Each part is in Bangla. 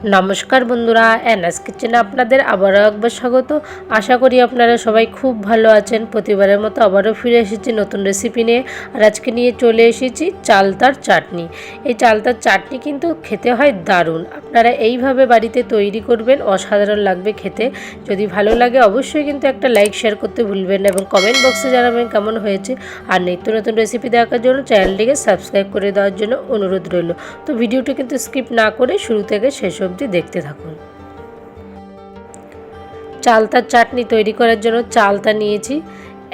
নমস্কার বন্ধুরা, এনএস কিচেনে আপনাদের আবারও একবার স্বাগত। আশা করি আপনারা সবাই খুব ভালো আছেন। প্রতিবারের মতো আবারও ফিরে এসেছি নতুন রেসিপি নিয়ে। আর আজকে নিয়ে চলে এসেছি চালতার চাটনি। এই চালতার চাটনি কিন্তু খেতে হয় দারুণ। আপনারা এইভাবে বাড়িতে তৈরি করবেন, অসাধারণ লাগবে খেতে। যদি ভালো লাগে অবশ্যই কিন্তু একটা লাইক শেয়ার করতে ভুলবেন না এবং কমেন্ট বক্সে জানাবেন কেমন হয়েছে। আর নিত্য নতুন রেসিপি দেখার জন্য চ্যানেলটিকে সাবস্ক্রাইব করে দেওয়ার জন্য অনুরোধ রইল। তো ভিডিওটি কিন্তু স্কিপ না করে শুরু থেকে শেষ অবধি দেখতে থাকুন। চালতার চাটনি তৈরি করার জন্য চালতা নিয়েছি।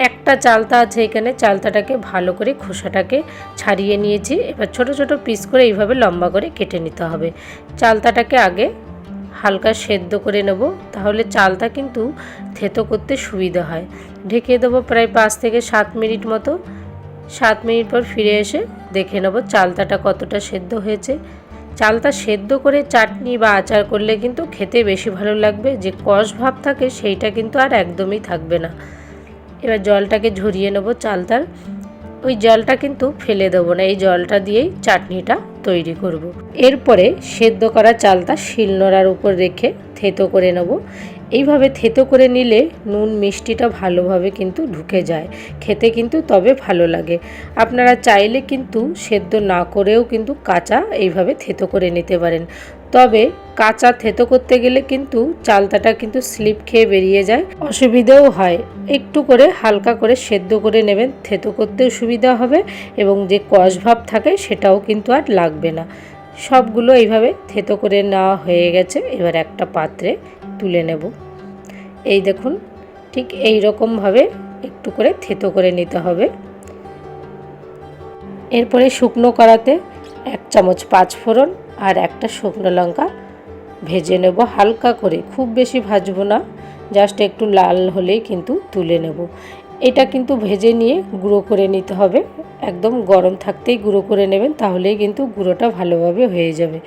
একটা চালতা আছে এখানে, চালতাটাকে ভালো করে খোসাটাকে ছাড়িয়ে নিয়েছি। এবার ছোট ছোট পিস করে এইভাবে লম্বা করে কেটে নিতে হবে। চালতাটাকে আগে হালকা সেদ্ধ করে নেব, তাহলে চালটা কিন্তু থেতো করতে সুবিধা হয়। ঢেকে দেবো প্রায় পাঁচ থেকে সাত মিনিট মতো। সাত মিনিট পর ফিরে এসে দেখে নেব চালতাটা কতটা সেদ্ধ হয়েছে। চালটা সেদ্ধ করে চাটনি বা আচার করলে কিন্তু খেতে বেশি ভালো লাগবে। যে কষ ভাব থাকে, সেইটা কিন্তু আর একদমই থাকবে না। এবার জলটাকে ঝরিয়ে নেব চালতার ওই জলটা কিন্তু ফেলে দেবো না, এই জলটা দিয়েই চাটনিটা তৈরি করব। এরপরে সেদ্ধ করা চালটা শিলনোড়ার উপর রেখে থেতো করে নেব। এইভাবে থেতো করে নিলে নুন মিষ্টিটা ভালোভাবে কিন্তু ঢুকে যায়, খেতে কিন্তু তবে ভালো লাগে। আপনারা চাইলে কিন্তু সেদ্ধ না করেও কিন্তু কাঁচা এইভাবে থেতো করে নিতে পারেন। তবে কাঁচা থেতো করতে গেলে কিন্তু চালতাটা কিন্তু স্লিপ খেয়ে বেরিয়ে যায়। অসুবিধেও হয়। একটু করে হালকা করে সেদ্ধ করে নেবেন। থেতো করতেও সুবিধা হবে এবং যে কষ ভাব থাকে সেটাও কিন্তু আর লাগবে না। সবগুলো এইভাবে থেতো করে নেওয়া হয়ে গেছে। এবার একটা পাত্রে তুলে নেব। এই দেখুন, ঠিক এই রকমভাবে একটু করে থেতো করে নিতে হবে। এরপরে শুকনো করাতে এক চামচ পাঁচ ফোড়ন আর একটা শুকনো লঙ্কা ভেজে নেব হালকা করে, খুব বেশি ভাজবো না জাস্ট একটু লাল হলেই কিন্তু তুলে নেব। এটা কিন্তু ভেজে নিয়ে গুঁড়ো করে নিতে হবে, একদম গরম থাকতেই গুঁড়ো করে নেবেন, তাহলেই কিন্তু গুঁড়োটা ভালোভাবে হয়ে যাবে।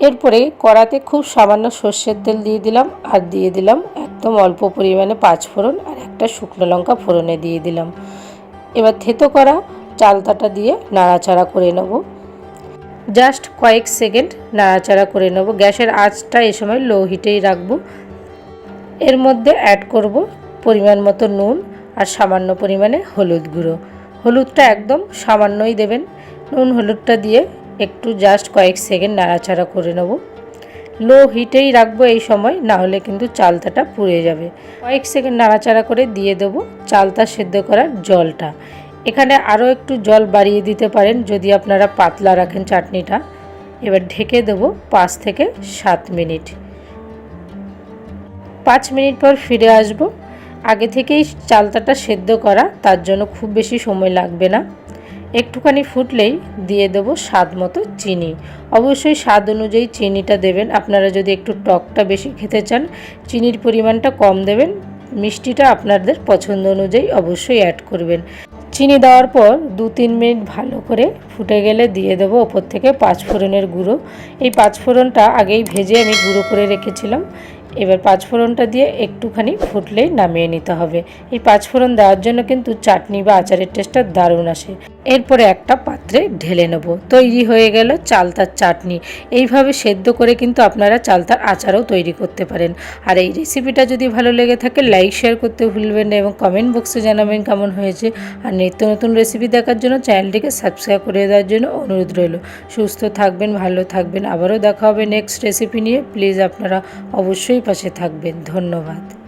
এরপরে কড়াতে খুব সামান্য সর্ষের তেল দিয়ে দিলাম, আর দিয়ে দিলাম একদম অল্প পরিমাণে পাঁচ ফোড়ন আর একটা শুকনো লঙ্কা ফোড়নে দিয়ে দিলাম। এবার থেতো করা চালতাটা দিয়ে নাড়াচাড়া করে নেব। জাস্ট কয়েক সেকেন্ড নাড়াচাড়া করে নেব। গ্যাসের আঁচটা এ সময় লো হিটেই রাখব। এর মধ্যে অ্যাড করব পরিমাণ মতো নুন আর সামান্য পরিমাণে হলুদ গুঁড়ো। হলুদটা একদম সামান্যই দেবেন। নুন হলুদটা দিয়ে একটু জাস্ট কয়েক সেকেন্ড নাড়াচাড়া করে নেব। লো হিটেই রাখব এই সময়, না হলে কিন্তু চালতাটা পুড়ে যাবে। কয়েক সেকেন্ড নাড়াচাড়া করে দিয়ে দেবো চালতা সেদ্ধ করার জলটা। এখানে আরও একটু জল বাড়িয়ে দিতে পারেন যদি আপনারা পাতলা রাখেন চাটনিটা। এবার ঢেকে দেবো পাঁচ থেকে সাত মিনিট। পাঁচ মিনিট পর ফিরে আসব। আগে থেকেই চালতাটা সেদ্ধ করা, তার জন্য খুব বেশি সময় লাগবে না। একটুখানি ফুটলেই দিয়ে দেব স্বাদ মতো চিনি। অবশ্যই স্বাদ অনুযায়ী চিনিটা দেবেন। আপনারা যদি একটু টকটা বেশি খেতে চান, চিনির পরিমাণটা কম দেবেন। মিষ্টিটা আপনাদের পছন্দ অনুযায়ী অবশ্যই অ্যাড করবেন। চিনি দেওয়ার পর দু তিন মিনিট ভালো করে ফুটে গেলে দিয়ে দেবো ওপর থেকে পাঁচফোড়নের গুঁড়ো। এই পাঁচফোড়নটা আগেই ভেজে আমি গুঁড়ো করে রেখেছিলাম। এবার পাঁচফোড়নটা দিয়ে একটুখানি ফুটলেই নামিয়ে নিতে হবে। এই পাঁচফোড়ন দেওয়ার জন্য কিন্তু চাটনি বা আচারের টেস্টটা দারুণ আসে। এরপরে একটা পাত্রে ঢেলে নেব। তৈরি হয়ে গেল চালতার চাটনি। এইভাবে সেদ্ধ করে কিন্তু আপনারা চালতার আচারও তৈরি করতে পারেন। আর এই রেসিপিটা যদি ভালো লেগে থাকে লাইক শেয়ার করতে ভুলবেন না এবং কমেন্ট বক্সে জানাবেন কেমন হয়েছে। আর নিত্য নতুন রেসিপি দেখার জন্য চ্যানেলটিকে সাবস্ক্রাইব করে দেওয়ার জন্য অনুরোধ রইল। সুস্থ থাকবেন, ভালো থাকবেন। আবারও দেখা হবে নেক্সট রেসিপি নিয়ে। প্লিজ আপনারা অবশ্যই পাশে থাকবেন। ধন্যবাদ।